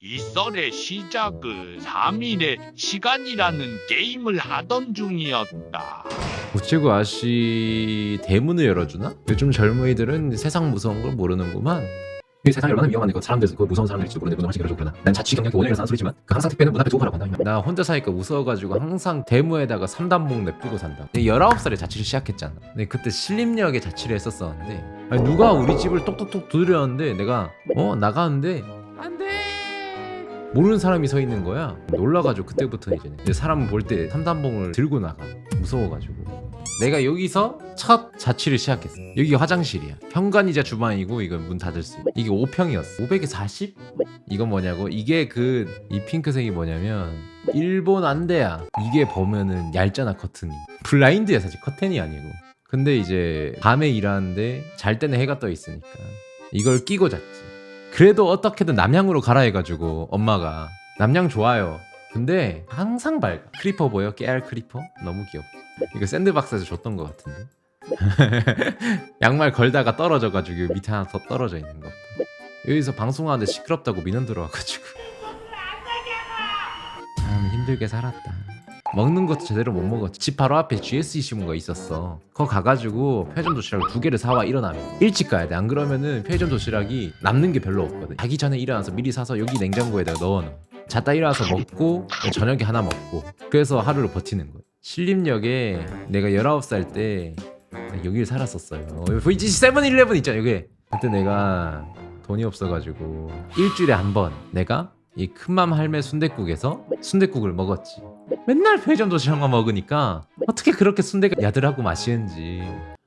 이 썰의 시작은 3일의 시간이라는 게임을 하던 중이었다. 우체국 아씨 대문을 열어주나? 요즘 젊은이들은 세상 무서운 걸 모르는구만. 이 세상이 얼마나 위험한데 그 사람들 그 무서운 사람들일지도 모르는데 문을 하시기 그러고 그러나 난 자취 경력이 5년이라서 하는 소리지만 그 항상 택배는 문 앞에 두고 가라고 한다 나 혼자 사니까 무서워가지고 항상 대무에다가 3단봉 냅두고 산다. 19살에 자취를 시작했잖아. 근데 그때 신림역에 자취를 했었었는데 아니, 누가 우리 집을 똑똑똑 두드렸는데 내가 어 나가는데. 모르는 사람이 서 있는 거야. 놀라가지고 그때부터 이제 내 사람 볼때 3단봉을 들고 나가. 무서워가지고. 내가 여기서 첫 자취를 시작했어. 여기가 화장실이야. 현관이자 주방이고 이건 문 닫을 수 있어. 이게 5평이었어. 500에 40? 이건 뭐냐고? 이게 그 이 핑크색이 뭐냐면 일본 안대야. 이게 보면은 얇잖아 커튼이. 블라인드야 사실 커튼이 아니고. 근데 이제 밤에 일하는데 잘 때는 해가 떠 있으니까 이걸 끼고 잤지. 그래도 어떻게든 남향으로 가라 해가지고 엄마가 남향 좋아요. 근데 항상 밝아. 크리퍼 보여? 깨알 크리퍼? 너무 귀엽고. 이거 샌드박스에서 줬던 것 같은데. 양말 걸다가 떨어져가지고 밑에 하나 더 떨어져 있는 거. 여기서 방송하는데 시끄럽다고 민원 들어와가지고. 참 힘들게 살았다. 먹는 것도 제대로 못 먹었지. 집 바로 앞에 GS 시문가 있었어. 거 가가지고 편의점 도시락을 두 개를 사와 일어나면 일찍 가야 돼. 안 그러면은 편의점 도시락이 남는 게 별로 없거든. 자기 전에 일어나서 미리 사서 여기 냉장고에다가 넣어놔. 잤다 일어나서 먹고 저녁에 하나 먹고 그래서 하루를 버티는 거야. 신림역에 내가 19살 때 여기를 살았었어요. VGC 세븐일레븐 있잖아 여기. 그때 내가 돈이 없어가지고 일주일에 한 번 내가 이 큰맘 할매 순댓국에서 순댓국을 먹었지. 맨날 편의점 도시락만 먹으니까 어떻게 그렇게 순대가 야들하고 맛있는지.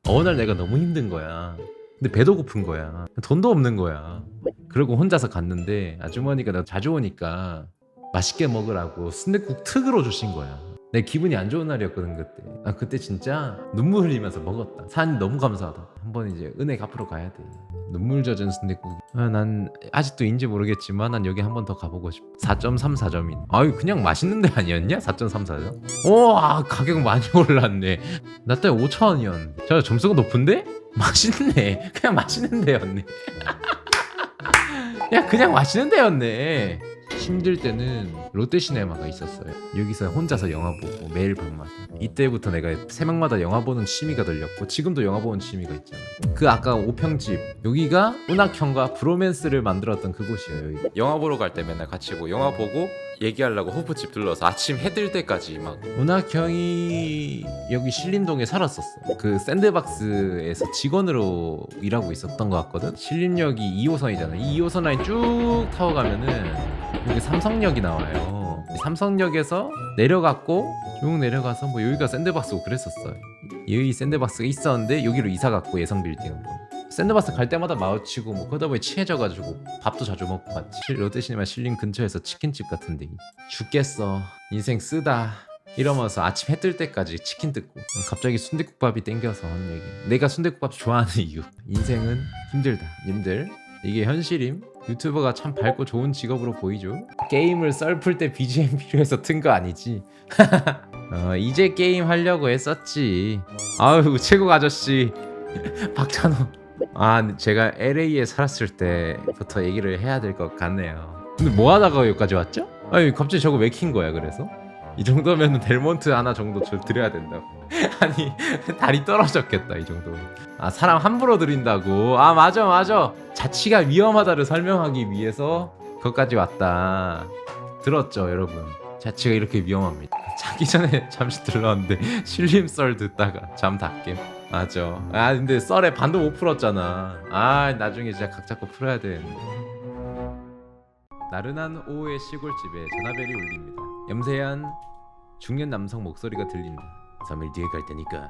어느 날 내가 너무 힘든 거야. 근데 배도 고픈 거야. 돈도 없는 거야. 그러고 혼자서 갔는데 아주머니가 나 자주 오니까 맛있게 먹으라고 순댓국 특으로 주신 거야. 내 기분이 안 좋은 날이었거든 그때. 아 그때 진짜 눈물 흘리면서 먹었다. 산 너무 감사하다. 한번 이제 은혜 갚으러 가야 돼. 눈물 젖은 순댓국. 아, 난 아직도 인지 모르겠지만 난 여기 한 번 더 가보고 싶어. 4.34점이네. 아유 그냥 맛있는 데 아니었냐? 4.34점? 오, 아, 가격 많이 올랐네. 나 때 5천 원이었는데. 저 점수가 높은데? 맛있네. 그냥 맛있는 데였네. 야 그냥 맛있는 데였네. 힘들 때는 롯데시네마가 있었어요. 여기서 혼자서 영화 보고 매일 밤마다. 이때부터 내가 새벽마다 영화 보는 취미가 들렸고 지금도 영화 보는 취미가 있잖아. 그 아까 오평집 여기가 운학형과 브로맨스를 만들었던 그곳이에요. 여기. 영화 보러 갈 때 맨날 같이 보고 영화 보고 얘기하려고 호프집 들러서 아침 해 뜰 때까지 막 운학형이 여기 신림동에 살았었어. 그 샌드박스에서 직원으로 일하고 있었던 것 같거든. 신림역이 2호선이잖아. 이 2호선 라인 쭉 타고 가면은 여기 삼성역이 나와요. 삼성역에서 내려갔고 쭉 내려가서 뭐 여기가 샌드박스고 그랬었어요. 여기 샌드박스가 있었는데 여기로 이사 갔고 예성 빌딩으로. 샌드박스 갈 때마다 마주치고 뭐 그러다 보니 친해져가지고 밥도 자주 먹고 갔지. 롯데시네마 신림 근처에서 치킨집 같은데 죽겠어. 인생 쓰다. 이러면서 아침 해 뜰 때까지 치킨 뜯고 갑자기 순대국밥이 땡겨서 하는 얘기. 내가 순대국밥 좋아하는 이유. 인생은 힘들다. 님들 이게 현실임. 유튜버가 참 밝고 좋은 직업으로 보이죠. 게임을 썰풀 때 BGM 필요해서 튼 거 아니지? 어, 이제 게임 하려고 했었지. 아유 우체국 아저씨 박찬호. 아 제가 LA에 살았을 때부터 얘기를 해야 될 것 같네요. 근데 뭐 하다가 여기까지 왔죠? 아니 갑자기 저거 왜 킨 거야 그래서? 이 정도면 델몬트 하나 정도 저 드려야 된다고. 아니 다리 떨어졌겠다 이 정도. 아 사람 함부로 드린다고. 아 맞아 맞아. 자취가 위험하다를 설명하기 위해서 거기까지 왔다. 들었죠 여러분. 자취가 이렇게 위험합니다. 자기 전에 잠시 들렀는데 신림썰 듣다가 잠 닿게. 맞아. 아 근데 썰에 반도 못 풀었잖아. 아 나중에 진짜 각 잡고 풀어야 되는데. 나른한 오후의 시골집에 전화벨이 울립니다. 염세한 중년 남성 목소리가 들린다. 3일 뒤에 갈 테니까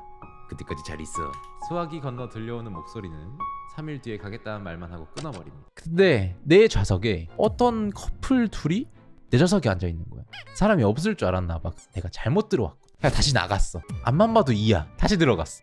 그때까지 잘 있어. 수화기 건너 들려오는 목소리는 3일 뒤에 가겠다는 말만 하고 끊어버립니다. 근데 내 좌석에 어떤 커플 둘이 내 좌석에 앉아 있는 거야. 사람이 없을 줄 알았나 봐. 내가 잘못 들어왔고. 그냥 다시 나갔어. 앞만 봐도 이야. 다시 들어갔어.